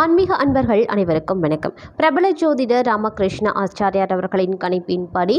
ஆன்மீக அன்பர்கள் அனைவருக்கும் வணக்கம். பிரபல ஜோதிடர் ராமகிருஷ்ண ஆச்சாரியார் அவர்களின் கணிப்பின்படி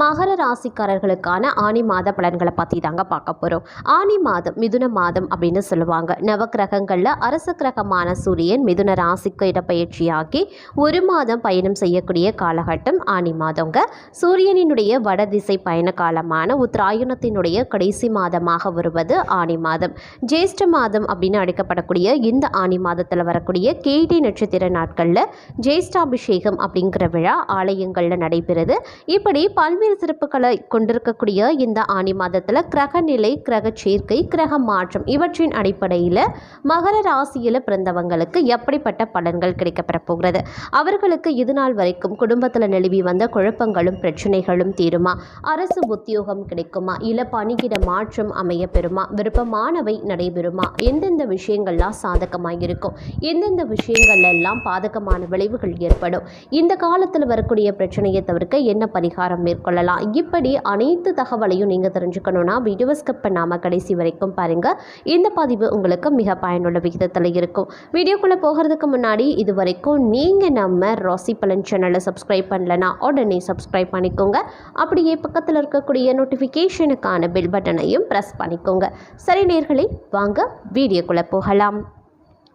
மகர ராசிக்காரர்களுக்கான ஆனி மாத பலன்களை பற்றி தாங்க பார்க்க போகிறோம் ஆனி மாதம் மிதுன மாதம் அப்படின்னு சொல்லுவாங்க. நவக்கிரகங்களில் அரச கிரகமான சூரியன் மிதுன ராசிக்கு இடப்பயிற்சியாகி ஒரு மாதம் பயணம் செய்யக்கூடிய காலகட்டம் ஆனி மாதங்க. சூரியனினுடைய வடதிசை பயண காலமான உத்தராயணத்தினுடைய கடைசி மாதமாக வருவது ஆனி மாதம். ஜேஷ்ட மாதம் அப்படின்னு அழைக்கப்படக்கூடிய இந்த ஆனி மாதத்தில் வரக்கூடிய கே கேடி நட்சத்திர நாட்களில் ஜேஷ்டாபிஷேகம் அப்படிங்கிற விழா ஆலயங்களில் நடைபெறுது. இப்படி பல்வேறு சிறப்புகளை கொண்டிருக்கக்கூடிய இந்த ஆனி மாதத்தில் கிரக நிலை கிரக சேர்க்கை கிரக மாற்றம் இவற்றின் அடிப்படையில் மகர ராசியில் பிறந்தவங்களுக்கு எப்படிப்பட்ட பலன்கள் கிடைக்கப்பெற போகிறது? அவர்களுக்கு இது நாள் வரைக்கும் குடும்பத்தில் நிலவி வந்த குழப்பங்களும் பிரச்சனைகளும் தீருமா? அரசு உத்தியோகம் கிடைக்குமா? இல்லை பணியிட மாற்றம் அமைய பெறுமா? விருப்பமானவை நடைபெறுமா? எந்தெந்த விஷயங்கள்லாம் சாதகமாக இருக்கும் எந்தெந்த விஷயங்கள் எல்லாம் பாதகமான விளைவுகள் ஏற்படும். இந்த காலத்தில் வரக்கூடிய பிரச்சனையை தவிர்க்க என்ன பரிகாரம் மேற்கொள்ளலாம்? இப்படி அனைத்து தகவலையும் நீங்கள் தெரிஞ்சுக்கணுன்னா வீடியோ ஸ்கிப் பண்ணாமல் கடைசி வரைக்கும் பாருங்கள் இந்த பதிவு உங்களுக்கு மிக பயனுள்ள விகிதத்தில் இருக்கும். வீடியோக்குள்ளே போகிறதுக்கு முன்னாடி இது வரைக்கும் நீங்கள் நம்ம ராசி பலன் சேனலை சப்ஸ்கிரைப் பண்ணலனா உடனே சப்ஸ்கிரைப் பண்ணிக்கோங்க. அப்படியே பக்கத்தில் இருக்கக்கூடிய நோட்டிஃபிகேஷனுக்கான பெல் பட்டனையும் ப்ரெஸ் பண்ணிக்கோங்க. சரி நேர்களை வாங்க வீடியோக்குள்ளே போகலாம்.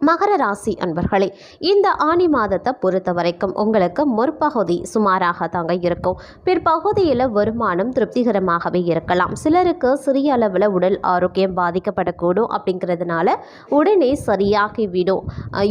மகர ராசி அன்பர்களே இந்த ஆணி மாதத்தை பொறுத்த வரைக்கும் உங்களுக்கு முற்பகுதி சுமாராக தாங்க இருக்கும். பிற்பகுதியில் வருமானம் திருப்திகரமாகவே இருக்கலாம். சிலருக்கு சிறிய அளவில் உடல் ஆரோக்கியம் பாதிக்கப்படக்கூடும் அப்படிங்கிறதுனால உடனே சரியாகி விடும்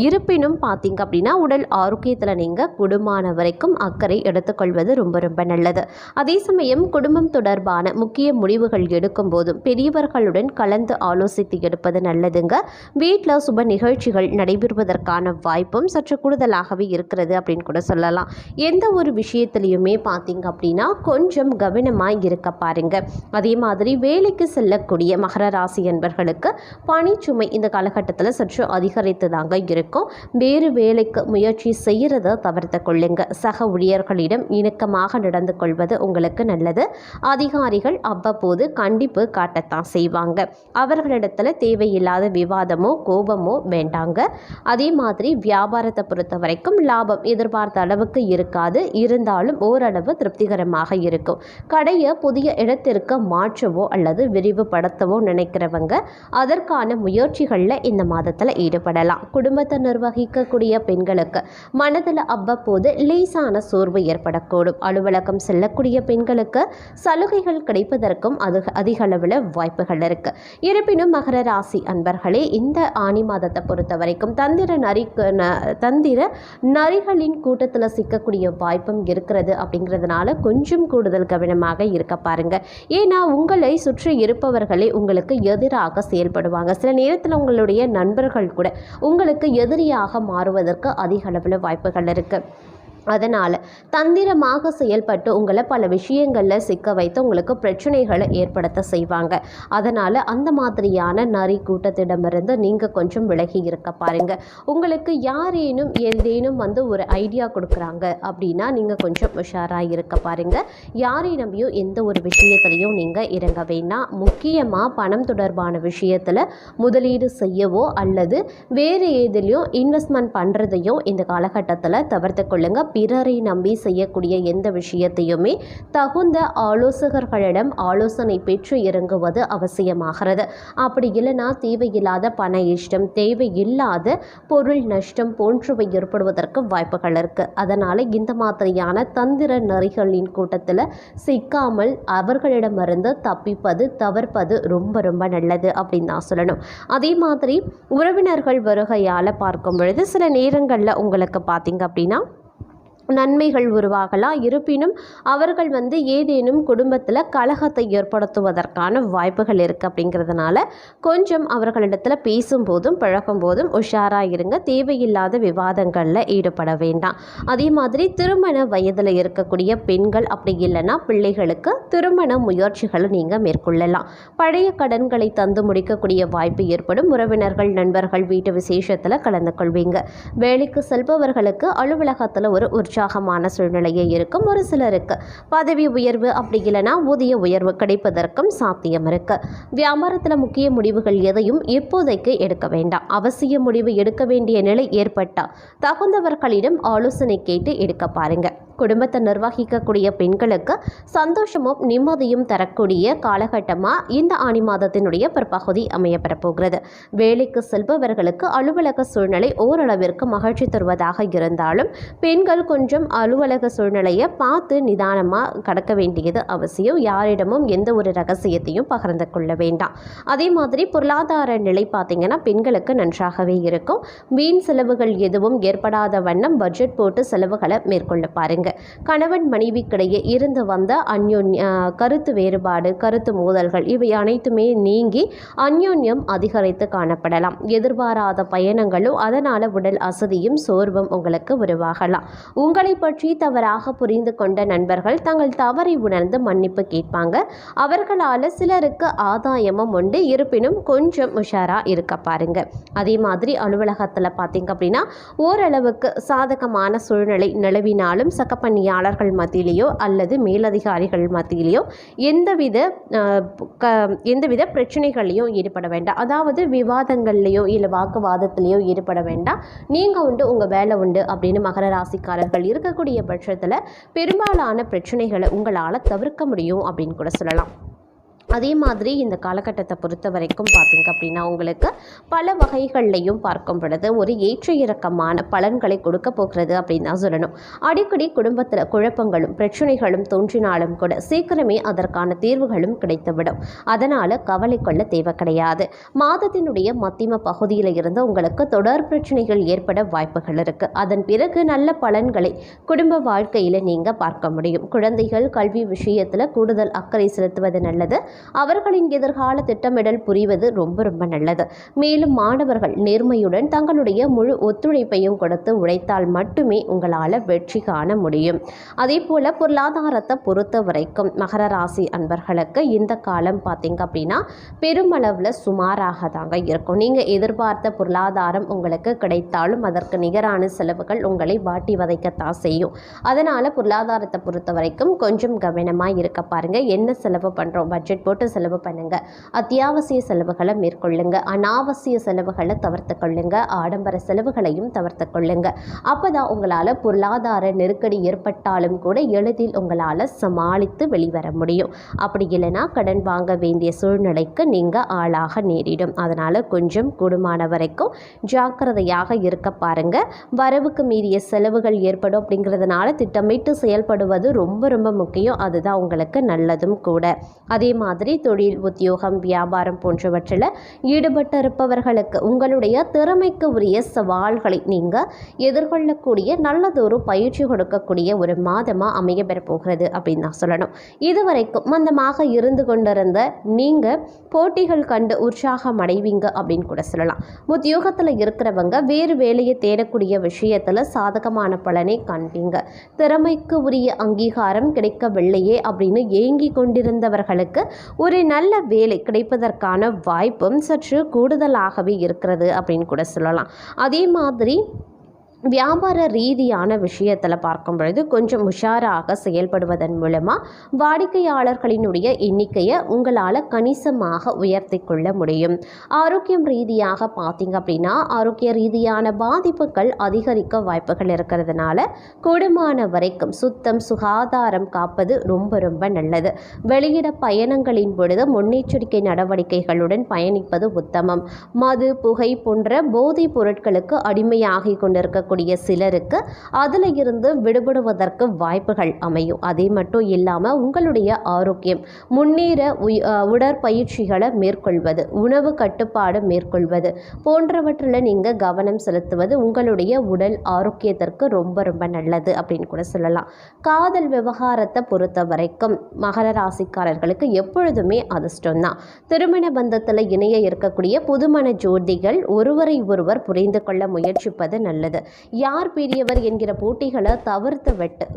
இருப்பினும் பார்த்தீங்க அப்படின்னா உடல் ஆரோக்கியத்தில் நீங்கள் குடும்பமான வரைக்கும் அக்கறை எடுத்துக்கொள்வது ரொம்ப ரொம்ப நல்லது. அதே சமயம் குடும்பம் தொடர்பான முக்கிய முடிவுகள் எடுக்கும் போதும் பெரியவர்களுடன் கலந்து ஆலோசித்து எடுப்பது நல்லதுங்க. வீட்டில் சுப நிகழ்ச்சிகள் நடைபெறுவதற்கான வாய்ப்பும் சற்று கூடுதலாகவே இருக்கிறது அப்படின்னு கூட சொல்லலாம். எந்த ஒரு விஷயத்துலையுமே பார்த்தீங்க அப்படின்னா கொஞ்சம் கவனமாக இருக்க பாருங்க. அதே மாதிரி வேலைக்கு செல்லக்கூடிய மகர ராசி என்பர்களுக்கு பணிச்சுமை இந்த காலகட்டத்தில் சற்று அதிகரித்து தாங்க இருக்கும். வேறு வேலைக்கு முயற்சி செய்கிறத தவிர்த்து கொள்ளுங்க. சக ஊழியர்களிடம் இணக்கமாக நடந்து கொள்வது உங்களுக்கு நல்லது. அதிகாரிகள் அவ்வப்போது கண்டிப்பு காட்டத்தான் செய்வாங்க. அவர்களிடத்துல தேவையில்லாத விவாதமோ கோபமோ வேண்டாங்க. அதே மாதிரி வியாபாரத்தை பொறுத்த வரைக்கும் லாபம் எதிர்பார்த்த அளவுக்கு இருக்காது. இருந்தாலும் ஓரளவு திருப்திகரமாக இருக்கும். கடையை புதிய இடத்திற்கு மாற்றவோ அல்லது விரிவுபடுத்தவோ நினைக்கிறவங்க அதற்கான முயற்சிகளில் இந்த மாதத்தில் ஈடுபடலாம். குடும்பத்தை நிர்வகிக்கக்கூடிய பெண்களுக்கு மனதில் அவ்வப்போது லேசான சோர்வு ஏற்படக்கூடும். அலுவலகம் செல்லக்கூடிய பெண்களுக்கு சலுகைகள் கிடைப்பதற்கும் அது அதிக அளவில் வாய்ப்புகள் இருக்கு. இருப்பினும் மகர ராசி அன்பர்களே இந்த ஆணி மாதத்தை பொறுத்த வரைக்கும் தந்திர நரி தந்திர நரிகளின் கூட்டத்தில் சிக்கக்கூடிய வாய்ப்பும் இருக்கிறது அப்படிங்கிறதுனால கொஞ்சம் கூடுதல் கவனமாக இருக்க பாருங்க. ஏன்னா உங்களை சுற்றி இருப்பவர்களே உங்களுக்கு எதிராக செயல்படுவாங்க. சில நேரத்தில் உங்களுடைய நண்பர்கள் கூட உங்களுக்கு எதிரியாக மாறுவதற்கு அதிக அளவில் வாய்ப்புகள் இருக்குது அதனால் தந்திரமாக செயல்பட்டு உங்களை பல விஷயங்களில் சிக்க வைத்து உங்களுக்கு பிரச்சனைகளை ஏற்படுத்த செய்வாங்க. அதனால் அந்த மாதிரியான நரி கூட்டத்திடமிருந்து நீங்கள் கொஞ்சம் விலகி இருக்க பாருங்க. உங்களுக்கு யாரேனும் ஏதேனும் வந்து ஒரு ஐடியா கொடுக்குறாங்க அப்படின்னா நீங்கள் கொஞ்சம் உஷாராக இருக்க பாருங்க. யாரை நம்பியும் எந்த ஒரு விஷயத்துலையும் நீங்கள் இறங்க வேண்டாம். முக்கியமாக பணம் தொடர்பான விஷயத்தில் முதலீடு செய்யவோ அல்லது வேறு எதுலேயும் இன்வெஸ்ட்மெண்ட் பண்ணுறதையும் இந்த காலகட்டத்தில் தவிர்த்து கொள்ளுங்கள் பிறரை நம்பி செய்யக்கூடிய எந்த விஷயத்தையுமே தகுந்த ஆலோசகர்களிடம் ஆலோசனை பெற்று இறங்குவது அவசியமாகிறது. அப்படி இல்லைன்னா தேவையில்லாத பண இஷ்டம் தேவையில்லாத பொருள் நஷ்டம் போன்றவை ஏற்படுவதற்கு வாய்ப்புகள் இருக்குது அதனால் இந்த மாதிரியான தந்திர நெறிகளின் கூட்டத்தில் சிக்காமல் அவர்களிடமிருந்து தப்பிப்பது தவிர்ப்பது ரொம்ப ரொம்ப நல்லது அப்படின்னு நான் சொல்லணும். அதே மாதிரி உறவினர்கள் வருகையால் பார்க்கும் பொழுது சில நேரங்களில் உங்களுக்கு பார்த்தீங்க அப்படின்னா நன்மைகள் உருவாகலாம். இருப்பினும் அவர்கள் வந்து ஏதேனும் குடும்பத்தில் கலகத்தை ஏற்படுத்துவதற்கான வாய்ப்புகள் இருக்குது அப்படிங்கிறதுனால கொஞ்சம் அவர்களிடத்தில் பேசும்போதும் பழகும் போதும் உஷாராக இருங்க. தேவையில்லாத விவாதங்களில் ஈடுபட வேண்டாம். அதே மாதிரி திருமண வயதில் இருக்கக்கூடிய பெண்கள் அப்படி இல்லைன்னா பிள்ளைகளுக்கு திருமண முயற்சிகளை நீங்கள் மேற்கொள்ளலாம். பழைய கடன்களை தந்து முடிக்கக்கூடிய வாய்ப்பு ஏற்படும். உறவினர்கள் நண்பர்கள் வீட்டு விசேஷத்தில் கலந்து கொள்வீங்க. வேலைக்கு செல்பவர்களுக்கு அலுவலகத்தில் ஒரு உற்சாக உற்சாகமான சூழ்நிலையே இருக்கும் ஒரு சிலருக்கு. பதவி உயர்வு அப்படி இல்லைன்னா ஊதிய உயர்வு கிடைப்பதற்கும் சாத்தியம் இருக்கு. வியாபாரத்தில் முக்கிய முடிவுகள் எதையும் இப்போதைக்கு எடுக்க வேண்டாம். அவசிய முடிவு எடுக்க வேண்டிய நிலை ஏற்பட்டால் தகுந்தவர்களிடம் ஆலோசனை கேட்டு எடுக்க பாருங்க. குடும்பத்தை நிர்வகிக்கக்கூடிய பெண்களுக்கு சந்தோஷமும் நிம்மதியும் தரக்கூடிய காலகட்டமாக இந்த ஆணி மாதத்தினுடைய பிற்பகுதி அமையப்பெற போகிறது. வேலைக்கு செல்பவர்களுக்கு அலுவலக சூழ்நிலை ஓரளவிற்கு மகிழ்ச்சி தருவதாக இருந்தாலும் பெண்கள் கொஞ்சம் அலுவலக சூழ்நிலையை பார்த்து நிதானமாக கடக்க வேண்டியது அவசியம். யாரிடமும் எந்த ஒரு ரகசியத்தையும் பகிர்ந்து கொள்ள வேண்டாம். அதே மாதிரி பொருளாதார நிலை பார்த்தீங்கன்னா பெண்களுக்கு நன்றாகவே இருக்கும். வீண் செலவுகள் எதுவும் ஏற்படாத வண்ணம் பட்ஜெட் போட்டு செலவுகளை மேற்கொள்ள பாருங்க. கணவன் மனைவிக்கிடையே இருந்து வந்த அந்யோன்ய கருத்து வேறுபாடு கருத்து மோதல்கள் இவை அனைத்துமே நீங்கி அந்யோன்யம் அதிகரித்து காணப்படலாம். எதிர்பாராத பயணங்களும் அதனால் உடல் அசதியும் சோர்வும் உங்களுக்கு உருவாகலாம். உங்கள் பற்றி தவறாக புரிந்து கொண்ட நண்பர்கள் தங்கள் தவறை உணர்ந்து மன்னிப்பு கேட்பாங்க. அவர்களால் சிலருக்கு ஆதாயமும் உண்டு. இருப்பினும் கொஞ்சம் உஷாராக இருக்க பாருங்க. அதே மாதிரி அலுவலகத்தில் பார்த்தீங்க அப்படின்னா ஓரளவுக்கு சாதகமான சூழ்நிலை நிலவினாலும் சக பணியாளர்கள் மத்தியிலேயோ அல்லது மேலதிகாரிகள் மத்தியிலேயோ எந்தவித க எந்தவித பிரச்சனைகள்லையும் ஈடுபட வேண்டாம். அதாவது விவாதங்கள்லையோ இல்லை வாக்குவாதத்திலையோ ஈடுபட வேண்டாம். நீங்கள் உண்டு உங்கள் வேலை உண்டு அப்படின்னு மகர ராசிக்காரர்கள் இருக்கக்கூடிய பட்சத்தில் பெரும்பாலான பிரச்சனைகளை உங்களால் தவிர்க்க முடியும் அப்படின்னு கூட சொல்லலாம். அதே மாதிரி இந்த காலகட்டத்தை பொறுத்த வரைக்கும் பார்த்தீங்க அப்படின்னா உங்களுக்கு பல வகைகள்லையும் பார்க்கும் பொழுது ஒரு ஏற்ற இறக்கமான பலன்களை கொடுக்க போகிறது அப்படின்னு தான் சொல்லணும். அடிக்கடி குடும்பத்தில் குழப்பங்களும் பிரச்சனைகளும் தோன்றினாலும் கூட சீக்கிரமே அதற்கான தீர்வுகளும் கிடைத்துவிடும். அதனால் கவலை கொள்ள தேவை கிடையாது. மாதத்தினுடைய மத்திம பகுதியில் இருந்து உங்களுக்கு தொடர் பிரச்சனைகள் ஏற்பட வாய்ப்புகள் இருக்குது அதன் பிறகு நல்ல பலன்களை குடும்ப வாழ்க்கையில் நீங்கள் பார்க்க முடியும். குழந்தைகள் கல்வி விஷயத்தில் கூடுதல் அக்கறை செலுத்துவது நல்லது. அவர்களின் எதிர்கால திட்டமிடல் புரிவது ரொம்ப ரொம்ப நல்லது. மேலும் மாணவர்கள் நேர்மையுடன் தங்களுடைய முழு ஒத்துழைப்பையும் கொடுத்து உழைத்தால் மட்டுமே உங்களால் வெற்றி காண முடியும். அதே போல் பொருளாதாரத்தை பொறுத்த வரைக்கும் மகர ராசி அன்பர்களுக்கு இந்த காலம் பார்த்தீங்க அப்படின்னா பெருமளவில் சுமாராக தாங்க இருக்கும். நீங்கள் எதிர்பார்த்த பொருளாதாரம் உங்களுக்கு கிடைத்தாலும் அதற்கு நிகரான செலவுகள் உங்களை வாட்டி வதைக்கத்தான் செய்யும். அதனால் பொருளாதாரத்தை பொறுத்த வரைக்கும் கொஞ்சம் கவனமாக இருக்க பாருங்க. என்ன செலவு பண்ணுறோம் பட்ஜெட் போட்டு செலவு பண்ணுங்க. அத்தியாவசிய செலவுகளை மேற்கொள்ளுங்க. அனாவசிய செலவுகளை தவிர்த்து கொள்ளுங்க. ஆடம்பர செலவுகளையும் தவிர்த்து கொள்ளுங்க. அப்பதான் உங்களால் பொருளாதார நெருக்கடி ஏற்பட்டாலும் கூட எளிதில் உங்களால் சமாளித்து வெளிவர முடியும். அப்படி இல்லைன்னா கடன் வாங்க வேண்டிய சூழ்நிலைக்கு நீங்கள் ஆளாக நேரிடும். அதனால் கொஞ்சம் கூடுமான வரைக்கும் ஜாக்கிரதையாக இருக்க பாருங்க. வரவுக்கு மீறிய செலவுகள் ஏற்படும் அப்படிங்கிறதுனால திட்டமிட்டு செயல்படுவது ரொம்ப ரொம்ப முக்கியம். அதுதான் உங்களுக்கு நல்லதும் கூட. அதே மாதிரி தொழில் உத்தியோகம் வியாபாரம் போன்றவற்றில் ஈடுபட்டு இருப்பவர்களுக்கு உங்களுடைய திறமைக்கு உரிய சவால்களை நீங்கள் எதிர்கொள்ளக்கூடிய நல்லதொரு பயிற்சி கொடுக்கக்கூடிய ஒரு மாதமாக அமைய பெற போகிறது அப்படின்னு தான் சொல்லணும். இதுவரைக்கும் மந்தமாக இருந்து கொண்டிருந்த நீங்கள் போட்டிகள் கண்டு உற்சாகம் அடைவீங்க அப்படின்னு கூட சொல்லலாம். உத்தியோகத்தில் இருக்கிறவங்க வேறு வேலையை தேடக்கூடிய விஷயத்தில் சாதகமான பலனை காண்பீங்க. திறமைக்கு உரிய அங்கீகாரம் கிடைக்கவில்லையே அப்படின்னு ஏங்கி கொண்டிருந்தவர்களுக்கு ஒரு நல்ல வேலை கிடைப்பதற்கான வாய்ப்பும் சற்று கூடுதலாகவே இருக்கிறது அப்படின்னு கூட சொல்லலாம். அதே மாதிரி வியாபார ரீதியான விஷயத்தில் பார்க்கும் பொழுது கொஞ்சம் உஷாராக செயல்படுவதன் மூலமாக வாடிக்கையாளர்களினுடைய எண்ணிக்கையை உங்களால் கணிசமாக உயர்த்தி கொள்ள முடியும். ஆரோக்கியம் ரீதியாக பார்த்தீங்க அப்படின்னா ஆரோக்கிய ரீதியான பாதிப்புகள் அதிகரிக்க வாய்ப்புகள் இருக்கிறதுனால கூடுமான வரைக்கும் சுத்தம் சுகாதாரம் காப்பது ரொம்ப ரொம்ப நல்லது. வெளியிட பயணங்களின் பொழுது முன்னெச்சரிக்கை நடவடிக்கைகளுடன் பயணிப்பது உத்தமம். மது புகை போன்ற போதைப் பொருட்களுக்கு அடிமையாகி கொண்டிருக்கக்கூடிய சிலருக்கு அதில் இருந்து விடுபடுவதற்கு வாய்ப்புகள் அமையும். அதே மட்டும் இல்லாமல் உங்களுடைய ஆரோக்கியம் முன்னேற உடற்பயிற்சிகளை மேற்கொள்வது உணவு கட்டுப்பாடு மேற்கொள்வது போன்றவற்றில் நீங்கள் கவனம் செலுத்துவது உங்களுடைய உடல் ஆரோக்கியத்திற்கு ரொம்ப ரொம்ப நல்லது அப்படின்னு கூட சொல்லலாம். காதல் விவகாரத்தை பொறுத்த வரைக்கும் மகர ராசிக்காரர்களுக்கு எப்பொழுதுமே அதிர்ஷ்டம் தான். திருமண பந்தத்தில் இணைய இருக்கக்கூடிய புதுமண ஜோதிகள் ஒருவரை ஒருவர் புரிந்து கொள்ள முயற்சிப்பது நல்லது. யார் பெரியவர் என்கிற போட்டிகளை தவிர்த்து விட்டு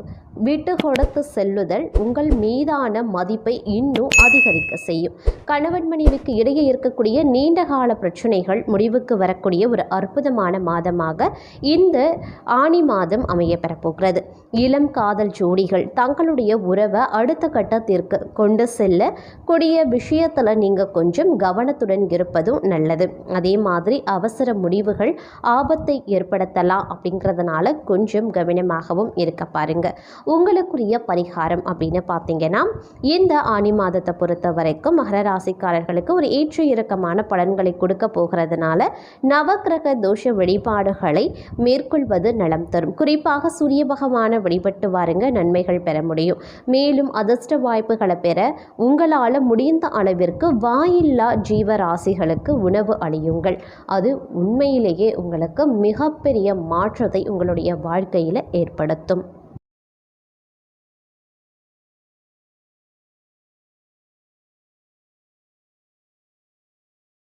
விட்டு கொடுத்து செல்லுதல் உங்கள் மீதான மதிப்பை இன்னும் அதிகரிக்க செய்யும். கணவன் மனைவிக்கு இடையே இருக்கக்கூடிய நீண்ட கால பிரச்சனைகள் முடிவுக்கு வரக்கூடிய ஒரு அற்புதமான மாதமாக இந்த ஆணி மாதம் அமைய பெறப்போகிறது. இளம் காதல் ஜோடிகள் தங்களுடைய உறவை அடுத்த கட்டத்திற்கு கொண்டு செல்ல கூடிய விஷயத்தில் நீங்கள் கொஞ்சம் கவனத்துடன் இருப்பதும் நல்லது. அதே மாதிரி அவசர முடிவுகள் ஆபத்தை ஏற்படுத்தலாம் அப்படிங்கிறதுனால கொஞ்சம் கவனமாகவும் இருக்க பாருங்கள் உங்களுக்குரிய பரிகாரம் அப்படின்னு பார்த்தீங்கன்னா இந்த ஆணி மாதத்தை பொறுத்த வரைக்கும் மகர ராசிக்காரர்களுக்கு ஒரு ஏற்ற இறக்கமான பலன்களை கொடுக்க போகிறதுனால நவக்கிரக தோஷ வழிபாடுகளை மேற்கொள்வது நலம் தரும். குறிப்பாக சூரிய பகவான வழிபட்டு வாருங்க நன்மைகள் பெற முடியும். மேலும் அதிர்ஷ்ட வாய்ப்புகளை பெற உங்களால் முடிந்த அளவிற்கு வாயில்லா ஜீவராசிகளுக்கு உணவு அளியுங்கள். அது உண்மையிலேயே உங்களுக்கு மிகப்பெரிய மாற்றத்தை உங்களுடைய வாழ்க்கையில் ஏற்படுத்தும்.